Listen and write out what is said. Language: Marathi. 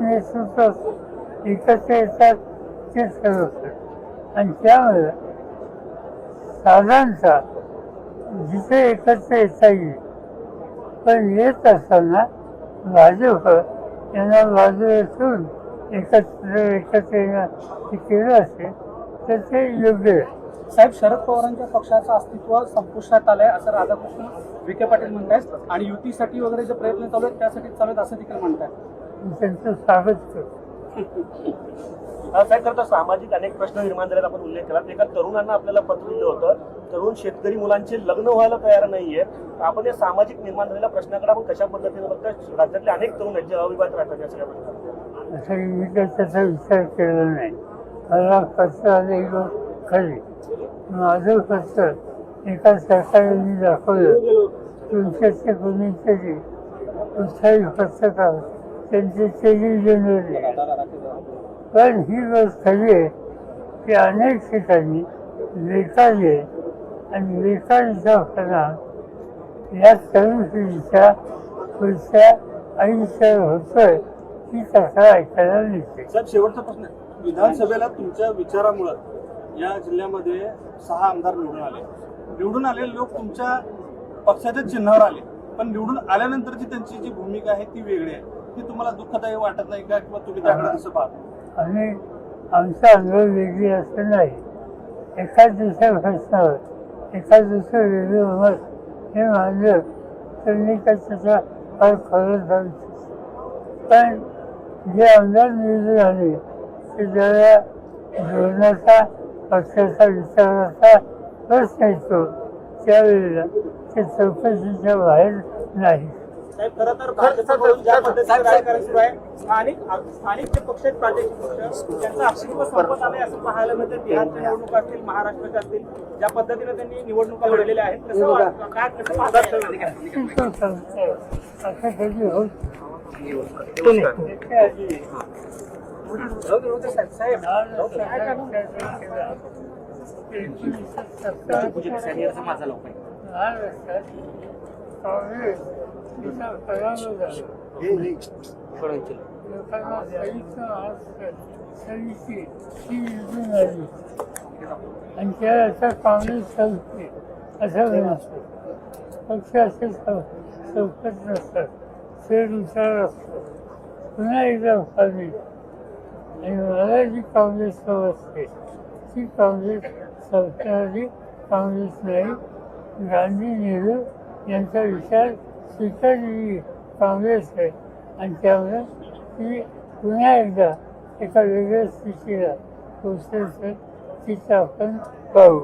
नेतृत्व एकत्र येतात तेच ठरवतात आणि त्यामुळे साधारणतः जिथे एकत्र येता येईल पण येत असताना भाजप यांना बाजूला ठेवून एकत्र एकत्र येणं हे केलं असेल तर ते योग्य आहे. साहेब शरद पवारांच्या पक्षाचं अस्तित्व संपुष्टात आलंय असं राधाकृष्ण विखे पाटील म्हणतायत. आणि युतीसाठी वगैरे जे प्रयत्न चालू आहेत त्यासाठी चालू आहेत असं देखील म्हणतायत. त्यांचं स्वागत करतो. साहेब तर सामाजिक अनेक प्रश्न निर्माण झालेत आपण उल्लेख केला. एका तरुणांना आपल्याला पत्र दिलं होतं तरुण शेतकरी मुलांचे लग्न व्हायला तयार नाहीये. आपण या सामाजिक निर्माण झालेल्या प्रश्नाकडे आपण कशा पद्धतीने बघता राज्यातले अनेक तरुण आहेत जे अविवाहित राहतात या सगळ्या प्रश्नात मी काही त्याचा विचार केला नाही. मला खर्च आले खरी माझं खर्च एका सरकारने दाखवलं. तुमच्याचे कोणीतरी उत्साही खर्च करा त्यांचे तेवीस जानेवारी पण ही गोष्ट खरी आहे की अनेक ठिकाणी बेकारी आहे आणि बेकारीचा परिणाम या तरुण पिढीच्या पुढच्या आयुष्यावर होतोय ही तक्रार ऐकायला मिळते. साहेब शेवटचा प्रश्न आहे. विधानसभेला तुमच्या विचारामुळं या जिल्ह्यामध्ये सहा आमदार निवडून आले. निवडून आलेले लोक तुमच्या पक्षाच्या चिन्हावर आले. पण निवडून आल्यानंतरची त्यांची जी भूमिका आहे ती वेगळी आहे. ती तुम्हाला दुःखदायी वाटत नाही का किंवा तुम्ही त्याकडे कसं पाहता? आणि आमचा अनुभव वेगळी असं नाही एखाद दुसऱ्या प्रश्नावर एखाद दुसरं वेगळं मत हे मानलं तर मी काय त्याचा फार खरं जाऊ पण जे आमदार निवडून आले ते जरा धोरणाचा पक्षाचा विचाराचा प्रश्न येतो त्यावेळेला ते चौकशीच्या बाहेर नाही. खरं तर भाजपकडून ज्या पद्धतीने राजकारण सुरू आहे स्थानिक स्थानिक जे पक्ष आहेत प्रादेशिक पक्ष त्यांचं अस्तित्व संपत आलंय असं पाहायला मिळतं. बिहारच्या निवडणुका असतील महाराष्ट्राच्या असतील ज्या पद्धतीने त्यांनी निवडणुका लढलेल्या आहेत कसं वाटतं? काय कसं पाहता येईल? असं कधी होत आणि त्या आता काँग्रेस संपते असं नसतं पक्ष असे चौकत नसतात फेरनुसार असतो पुन्हा एकदा उखावी आणि मला जी काँग्रेस असते ती काँग्रेस सरकारची काँग्रेस नाही गांधी नेहरू यांचा विचार स्वीकारलेली काँग्रेस आहे. आणि त्यामुळे ती पुन्हा एकदा एका वेगळ्या स्थितीला पोचल्याचं तिथं आपण पाहू.